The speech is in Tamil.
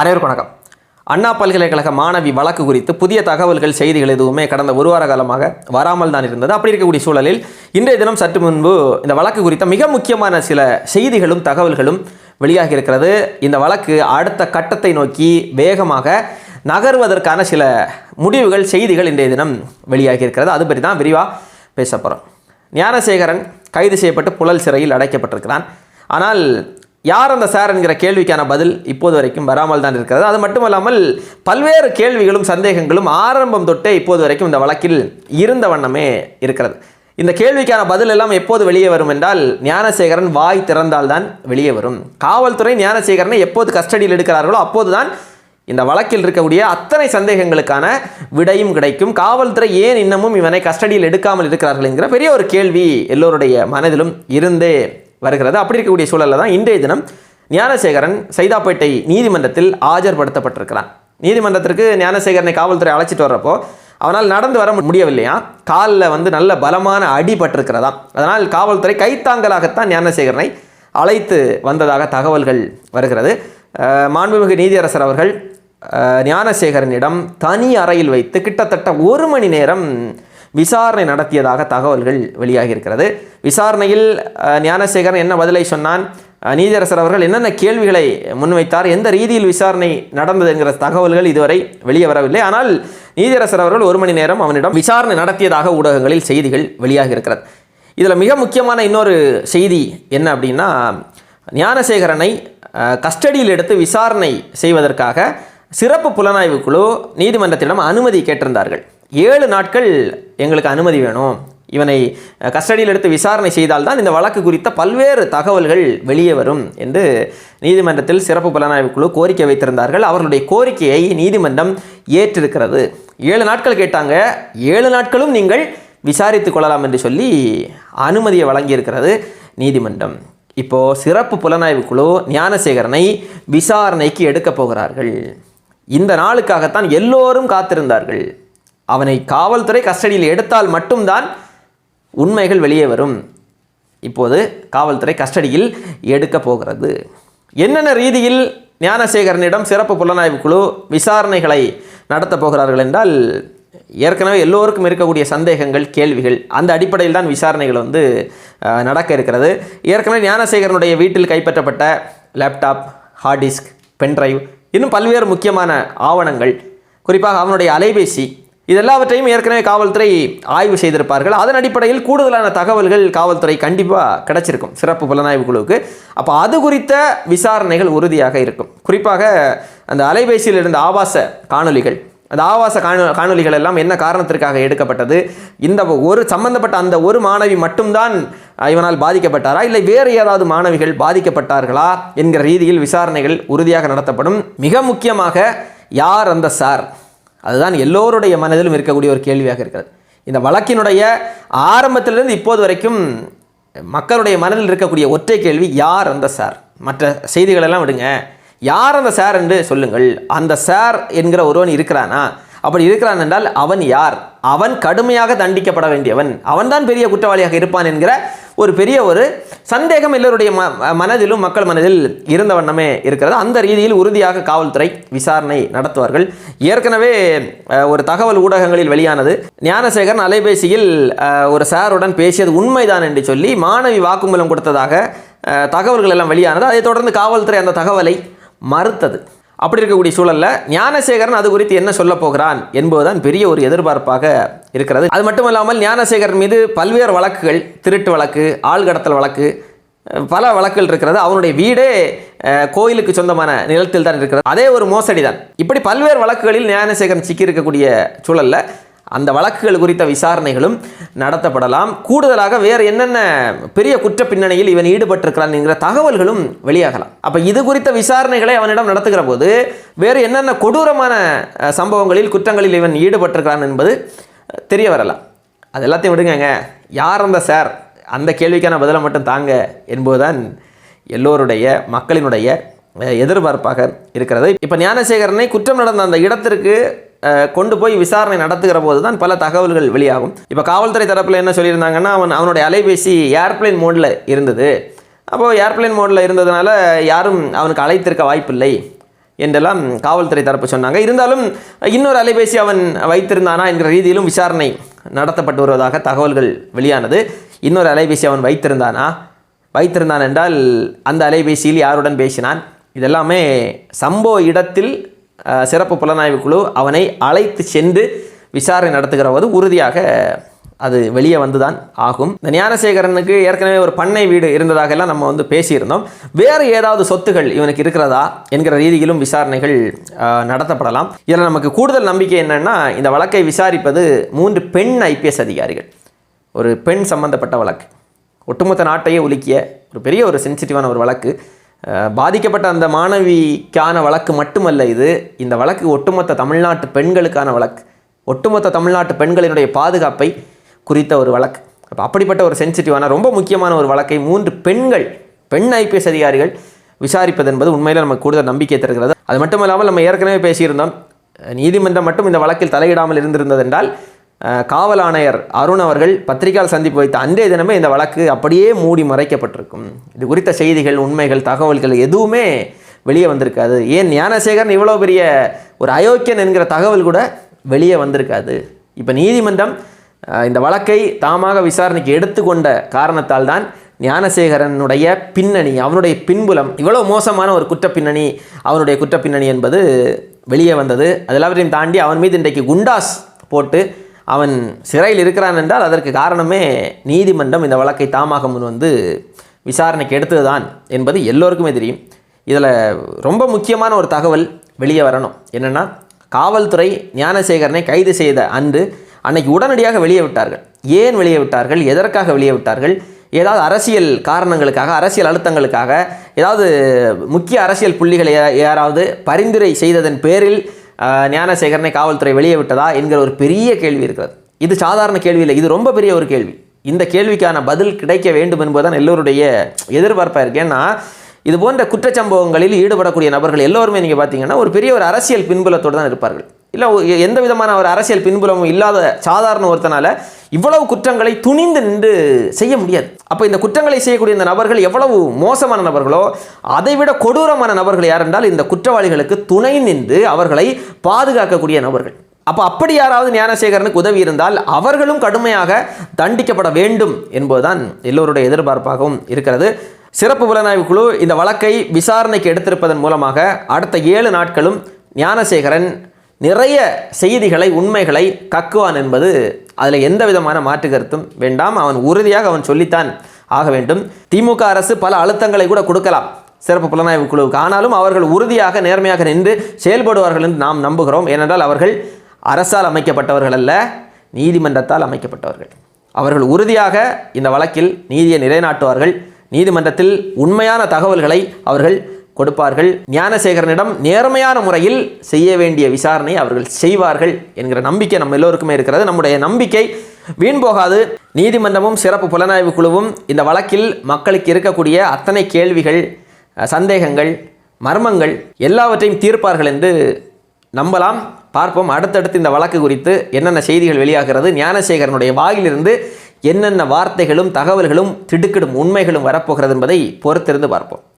அனைவருக்கும் வணக்கம். அண்ணா பல்கலைக்கழக மாணவி வழக்கு குறித்து புதிய தகவல்கள் செய்திகள் எதுவுமே கடந்த ஒரு வார காலமாக வராமல் தான் இருந்தது. அப்படி இருக்கக்கூடிய சூழலில் இன்றைய தினம் சற்று முன்பு இந்த வழக்கு குறித்த மிக முக்கியமான சில செய்திகளும் தகவல்களும் வெளியாகி இருக்கிறது. இந்த வழக்கு அடுத்த கட்டத்தை நோக்கி வேகமாக நகர்வதற்கான சில முடிவுகள் செய்திகள் இன்றைய தினம் வெளியாகி இருக்கிறது. அது பற்றி தான் விரிவாக பேச போகிறோம் ஞானசேகரன் கைது செய்யப்பட்டு புழல் சிறையில் அடைக்கப்பட்டிருக்கிறான். ஆனால் யார் அந்த சார் என்கிற கேள்விக்கான பதில் இப்போது வரைக்கும் வராமல் தான் இருக்கிறது. அது மட்டும் இல்லாமல் பல்வேறு கேள்விகளும் சந்தேகங்களும் ஆரம்பம் தொட்டே இப்போது வரைக்கும் இந்த வழக்கில் இருந்த வண்ணமே இருக்கிறது. இந்த கேள்விக்கான பதில் எல்லாம் எப்போது வெளியே வரும் என்றால் ஞானசேகரன் வாய் திறந்தால்தான் வெளியே வரும். காவல்துறை ஞானசேகரனை எப்போது கஸ்டடியில் எடுக்கிறார்களோ அப்போதுதான் இந்த வழக்கில் இருக்கக்கூடிய அத்தனை சந்தேகங்களுக்கான விடையும் கிடைக்கும். காவல்துறை ஏன் இன்னமும் இவனை கஸ்டடியில் எடுக்காமல் இருக்கிறார்கள் என்கிற பெரிய ஒரு கேள்வி எல்லோருடைய மனதிலும் இருந்தே வருகிறது. அப்படி இருக்கக்கூடிய சூழலில் தான் இன்றைய தினம் ஞானசேகரன் சைதாப்பேட்டை நீதிமன்றத்தில் ஆஜர்படுத்தப்பட்டிருக்கிறான். நீதிமன்றத்திற்கு ஞானசேகரனை காவல்துறை அழைச்சிட்டு வர்றப்போ அவனால் நடந்து வர முடியவில்லையா? காலில் வந்து நல்ல பலமான அடி பட்டிருக்கிறதாம். அதனால் காவல்துறை கைத்தாங்கலாகத்தான் ஞானசேகரனை அழைத்து வந்ததாக தகவல்கள் வருகிறது. மாண்புமிகு நீதியரசர் அவர்கள் ஞானசேகரனிடம் தனி அறையில் வைத்து கிட்டத்தட்ட ஒரு மணி நேரம் விசாரணை நடத்தியதாக தகவல்கள் வெளியாகி இருக்கிறது விசாரணையில் ஞானசேகரன் என்ன பதிலை சொன்னான்? நீதரசர் நீதியரசர் அவர்கள் என்னென்ன கேள்விகளை முன்வைத்தார்? எந்த ரீதியில் விசாரணை நடந்தது என்கிற தகவல்கள் இதுவரை வெளியே வரவில்லை. ஆனால் நீதியரசர் அவர்கள் ஒரு மணி நேரம் அவனிடம் விசாரணை நடத்தியதாக ஊடகங்களில் செய்திகள் வெளியாகி இருக்கிறது இதில் மிக முக்கியமான இன்னொரு செய்தி என்ன அப்படின்னா ஞானசேகரனை கஸ்டடியில் எடுத்து விசாரணை செய்வதற்காக சிறப்பு புலனாய்வு குழு நீதிமன்றத்திடம் அனுமதி கேட்டிருந்தார்கள். ஏழு நாட்கள் எங்களுக்கு அனுமதி வேணும். இவனை கஸ்டடியில் எடுத்து விசாரணை செய்தால்தான் இந்த வழக்கு குறித்த பல்வேறு தகவல்கள் வெளியே வரும் என்று நீதிமன்றத்தில் சிறப்பு புலனாய்வு குழு கோரிக்கை வைத்திருந்தார்கள். அவர்களுடைய கோரிக்கையை நீதிமன்றம் ஏற்றிருக்கிறது. ஏழு நாட்கள் கேட்டாங்க. ஏழு நாட்களும் நீங்கள் விசாரித்துக் கொள்ளலாம் என்று சொல்லி அனுமதியை வழங்கியிருக்கிறது நீதிமன்றம். இப்போ சிறப்பு புலனாய்வு குழு ஞானசேகரனை விசாரணைக்கு எடுக்கப் போகிறார்கள். இந்த நாளுக்காகத்தான் எல்லோரும் காத்திருந்தார்கள். அவனை காவல்துறை கஸ்டடியில் எடுத்தால் மட்டும்தான் உண்மைகள் வெளியே வரும். இப்போது காவல்துறை கஸ்டடியில் எடுக்க போகிறது. என்னென்ன ரீதியில் ஞானசேகரனிடம் சிறப்பு புலனாய்வு குழு விசாரணைகளை நடத்தப் போகிறார்கள் என்றால் ஏற்கனவே எல்லோருக்கும் இருக்கக்கூடிய சந்தேகங்கள் கேள்விகள் அந்த அடிப்படையில் தான் விசாரணைகள் வந்து நடக்க இருக்கிறது. ஏற்கனவே ஞானசேகரனுடைய வீட்டில் கைப்பற்றப்பட்ட லேப்டாப் ஹார்ட் டிஸ்க் பென்ட்ரைவ் இன்னும் பல்வேறு முக்கியமான ஆவணங்கள் குறிப்பாக அவனுடைய அலைபேசி இதெல்லாவற்றையும் ஏற்கனவே காவல்துறை ஆய்வு செய்திருப்பார்கள். அதன் அடிப்படையில் கூடுதலான தகவல்கள் காவல்துறை கண்டிப்பாக கிடைச்சிருக்கும். சிறப்பு புலனாய்வு குழுவுக்கு. அப்போ அது குறித்த விசாரணைகள் உறுதியாக இருக்கும். குறிப்பாக அந்த அலைபேசியில் இருந்த ஆபாச காணொளிகள். அந்த ஆபாச காணொ காணொலிகள் எல்லாம் என்ன காரணத்திற்காக எடுக்கப்பட்டது? இந்த ஒரு சம்பந்தப்பட்ட அந்த ஒரு மாணவி மட்டும்தான் இவனால் பாதிக்கப்பட்டாரா? இல்லை வேறு ஏதாவது மாணவிகள் பாதிக்கப்பட்டார்களா? என்கிற ரீதியில் விசாரணைகள் உறுதியாக நடத்தப்படும். மிக முக்கியமாக யார் அந்த சார்? அதுதான் எல்லோருடைய மனதிலும் இருக்கக்கூடிய ஒரு கேள்வியாக இருக்கிறது. இந்த வழக்கினுடைய ஆரம்பத்திலிருந்து இப்போது வரைக்கும் மக்களுடைய மனதில் இருக்கக்கூடிய ஒற்றை கேள்வி யார் அந்த சார்? மற்ற செய்திகளெல்லாம் விடுங்க. யார் அந்த சார்? என்று சொல்லுங்கள். அந்த சார் என்கிற ஒருவன் இருக்கிறானா? அப்படி இருக்கிறான் என்றால் அவன் யார்? அவன் கடுமையாக தண்டிக்கப்பட வேண்டியவன். அவன்தான் பெரிய குற்றவாளியாக இருப்பான் என்கிற ஒரு பெரிய ஒரு சந்தேகம் எல்லோருடைய ம மனதிலும் மக்கள் மனதில் இருந்த வண்ணமே இருக்கிறது. அந்த ரீதியில் உறுதியாக காவல்துறை விசாரணை நடத்துவார்கள். ஏற்கனவே ஒரு தகவல் ஊடகங்களில் வெளியானது. ஞானசேகரன் அலைபேசியில் ஒரு சாருடன் பேசியது உண்மைதான் என்று சொல்லி மாணவி வாக்குமூலம் கொடுத்ததாக தகவல்கள் எல்லாம் வெளியானது. அதைத் தொடர்ந்து காவல்துறை அந்த தகவலை மறுத்தது. அப்படி இருக்கக்கூடிய சூழலில் ஞானசேகரன் அது குறித்து என்ன சொல்ல போகிறான் என்பதுதான் பெரிய ஒரு எதிர்பார்ப்பாக இருக்கிறது. அது மட்டும் இல்லாமல் ஞானசேகரன் மீது பல்வேறு வழக்குகள் திருட்டு வழக்கு ஆள்கடத்தல் வழக்கு பல வழக்குகள் இருக்கிறது. அவனுடைய வீடே கோயிலுக்கு சொந்தமான நிலத்தில் தான் இருக்கிறது. அதே ஒரு மோசடி தான் இப்படி பல்வேறு வழக்குகளில் ஞானசேகரன் சிக்கி இருக்கக்கூடிய சூழல்ல அந்த வழக்குகள் குறித்த விசாரணைகளும் நடத்தப்படலாம். கூடுதலாக வேறு என்னென்ன பெரிய குற்ற பின்னணியில் இவன் ஈடுபட்டிருக்கிறான் என்கிற தகவல்களும் வெளியாகலாம். அப்போ இது குறித்த விசாரணைகளை அவனிடம் நடத்துகிற போது வேறு என்னென்ன கொடூரமான சம்பவங்களில் குற்றங்களில் இவன் ஈடுபட்டிருக்கிறான் என்பது தெரிய வரலாம். அது எல்லாத்தையும் விடுங்கங்க. யார் அந்த சார்? அந்த கேள்விக்கான பதிலை மட்டும் தாங்க என்பதுதான் எல்லோருடைய மக்களினுடைய எதிர்பார்ப்பாக இருக்கிறது. இப்போ ஞானசேகரனை குற்றம் நடந்த அந்த இடத்திற்கு கொண்டு போய் விசாரணை நடத்துகிற போது தான் பல தகவல்கள் வெளியாகும். இப்போ காவல்துறை தரப்பில் என்ன சொல்லியிருந்தாங்கன்னா அவன் அவனுடைய அலைபேசி ஏர்ப்ளேன் மோடில் இருந்தது. அப்போது ஏர்ப்ளேன் மோடில் இருந்ததுனால யாரும் அவனுக்கு அழைத்திருக்க வாய்ப்பில்லை என்றெல்லாம் காவல்துறை தரப்பு சொன்னாங்க. இருந்தாலும் இன்னொரு அலைபேசி அவன் வைத்திருந்தானா என்கிற ரீதியிலும் விசாரணை நடத்தப்பட்டு வருவதாக தகவல்கள் வெளியானது. இன்னொரு அலைபேசி அவன் வைத்திருந்தானா? வைத்திருந்தான் என்றால் அந்த அலைபேசியில் யாருடன் பேசினான்? இதெல்லாமே சம்பவ இடத்தில் சிறப்பு புலனாய்வு குழு அவனை அழைத்து சென்று விசாரணை நடத்துகிற போது உறுதியாக அது வெளியே வந்துதான் ஆகும். இந்த ஞானசேகரனுக்கு ஏற்கனவே ஒரு பண்ணை வீடு இருந்ததாக எல்லாம் நம்ம வந்து பேசியிருந்தோம். வேறு ஏதாவது சொத்துகள் இவனுக்கு இருக்கிறதா என்கிற ரீதியிலும் விசாரணைகள் நடத்தப்படலாம். இதில் நமக்கு கூடுதல் நம்பிக்கை என்னென்னா இந்த வழக்கை விசாரிப்பது மூன்று பெண் ஐபிஎஸ் அதிகாரிகள். ஒரு பெண் சம்பந்தப்பட்ட வழக்கு. ஒட்டுமொத்த நாட்டையே உலுக்கிய ஒரு பெரிய ஒரு சென்சிட்டிவான ஒரு வழக்கு. பாதிக்கப்பட்ட அந்த மாணவிக்கான வழக்கு மட்டுமல்ல இது. இந்த வழக்கு ஒட்டுமொத்த தமிழ்நாட்டு பெண்களுக்கான வழக்கு. ஒட்டுமொத்த தமிழ்நாட்டு பெண்களினுடைய பாதுகாப்பை குறித்த ஒரு வழக்கு. அப்போ அப்படிப்பட்ட ஒரு சென்சிட்டிவான ரொம்ப முக்கியமான ஒரு வழக்கை மூன்று பெண்கள் பெண் ஐபிஎஸ் அதிகாரிகள் விசாரிப்பது என்பது உண்மையில் நமக்கு கூடுதல் நம்பிக்கை தருகிறது. அது மட்டும் இல்லாமல் நம்ம ஏற்கனவே பேசியிருந்தோம் நீதிமன்றம் மட்டும் இந்த வழக்கில் தலையிடாமல் இருந்திருந்தது என்றால் காவல் ஆணையர் அருண் அவர்கள் பத்திரிகையால் சந்திப்பு வைத்த அன்றைய தினமே இந்த வழக்கு அப்படியே மூடி மறைக்கப்பட்டிருக்கும். இது குறித்த செய்திகள் உண்மைகள் தகவல்கள் எதுவுமே வெளியே வந்திருக்காது. ஏன் ஞானசேகரன் இவ்வளோ பெரிய ஒரு அயோக்கியன் என்கிற தகவல் கூட வெளியே வந்திருக்காது. இப்போ நீதிமன்றம் இந்த வழக்கை தாமாக விசாரணைக்கு எடுத்துக்கொண்ட காரணத்தால் தான் ஞானசேகரனுடைய பின்னணி அவனுடைய பின்புலம் இவ்வளோ மோசமான ஒரு குற்ற பின்னணி அவனுடைய குற்ற பின்னணி என்பது வெளியே வந்தது. அது எல்லாவற்றையும் தாண்டி அவன் மீது இன்றைக்கு குண்டாஸ் போட்டு அவன் சிறையில் இருக்கிறான் என்றால் அதற்கு காரணமே நீதிமன்றம் இந்த வழக்கை தாமாக முன் வந்து விசாரணைக்கு எடுத்ததுதான் என்பது எல்லோருக்குமே தெரியும். இதில் ரொம்ப முக்கியமான ஒரு தகவல் வெளியே வரணும். என்னென்னா காவல்துறை ஞானசேகரனை கைது செய்த அன்று அன்னைக்கு உடனடியாக வெளியே விட்டார்கள். ஏன் வெளியே விட்டார்கள்? எதற்காக வெளியே விட்டார்கள்? ஏதாவது அரசியல் காரணங்களுக்காக அரசியல் அழுத்தங்களுக்காக ஏதாவது முக்கிய அரசியல் புள்ளிகளை யா- யாராவது பரிந்துரை செய்ததன் பேரில் ஞானசேகரனை காவல்துறை வெளியே விட்டதா என்கிற ஒரு பெரிய கேள்வி இருக்கிறது. இது சாதாரண கேள்வி இல்லை இது ரொம்ப பெரிய ஒரு கேள்வி. இந்த கேள்விக்கான பதில் கிடைக்க வேண்டும் என்பதுதான் எல்லோருடைய எதிர்பார்ப்பாக இருக்குது ஏன்னா இது போன்ற குற்றச்சம்பவங்களில் ஈடுபடக்கூடிய நபர்கள் எல்லோருமே நீங்கள் பார்த்தீங்கன்னா ஒரு பெரிய ஒரு அரசியல் பின்புலத்தோடு தான் இருப்பார்கள். இல்லை எந்த விதமான ஒரு அரசியல் பின்புலமும் இல்லாத சாதாரண ஒருத்தனால இவ்வளவு குற்றங்களை துணிந்து நின்று செய்ய முடியாது. அப்போ இந்த குற்றங்களை செய்யக்கூடிய இந்த நபர்கள் எவ்வளவு மோசமான நபர்களோ அதைவிட கொடூரமான நபர்கள் யார் என்றால் இந்த குற்றவாளிகளுக்கு துணை நின்று அவர்களை பாதுகாக்கக்கூடிய நபர்கள். அப்போ அப்படி யாராவது ஞானசேகரனுக்கு உதவி இருந்தால் அவர்களும் கடுமையாக தண்டிக்கப்பட வேண்டும் என்பதுதான் எல்லோருடைய எதிர்பார்ப்பாகவும் இருக்கிறது. சிறப்பு புலனாய்வு குழு இந்த வழக்கை விசாரணைக்கு எடுத்திருப்பதன் மூலமாக அடுத்த ஏழு நாட்களும் ஞானசேகரன் நிறைய செய்திகளை உண்மைகளை கக்குவான் என்பது அதில் எந்த விதமான மாற்று கருத்தும் வேண்டாம். அவன் உறுதியாக அவன் சொல்லித்தான் ஆக வேண்டும். திமுக அரசு பல அழுத்தங்களை கூட கொடுக்கலாம். சிறப்பு புலனாய்வு குழுவுக்கு. ஆனாலும் அவர்கள் உறுதியாக நேர்மையாக நின்று செயல்படுவார்கள் என்று நாம் நம்புகிறோம். ஏனென்றால் அவர்கள் அரசால் அமைக்கப்பட்டவர்கள் அல்ல நீதிமன்றத்தால் அமைக்கப்பட்டவர்கள். அவர்கள் உறுதியாக இந்த வழக்கில் நீதியை நிலைநாட்டுவார்கள். நீதிமன்றத்தில் உண்மையான தகவல்களை அவர்கள் கொடுப்பார்கள். ஞானசேகரனிடம் நேர்மையான முறையில் செய்ய வேண்டிய விசாரணை அவர்கள் செய்வார்கள் என்கிற நம்பிக்கை நம்ம எல்லோருக்குமே இருக்கிறது. நம்முடைய நம்பிக்கை வீண் போகாது. நீதிமன்றமும் சிறப்பு புலனாய்வு குழுவும் இந்த வழக்கில் மக்களுக்கு இருக்கக்கூடிய அத்தனை கேள்விகள் சந்தேகங்கள் மர்மங்கள் எல்லாவற்றையும் தீர்ப்பார்கள் என்று நம்பலாம். பார்ப்போம். அடுத்தடுத்து இந்த வழக்கு குறித்து என்னென்ன செய்திகள் வெளியாகிறது. ஞானசேகரனுடைய வாயிலிருந்து என்னென்ன வார்த்தைகளும் தகவல்களும் திடுக்கிடும் உண்மைகளும் வரப்போகிறது என்பதை பொறுத்திருந்து பார்ப்போம்.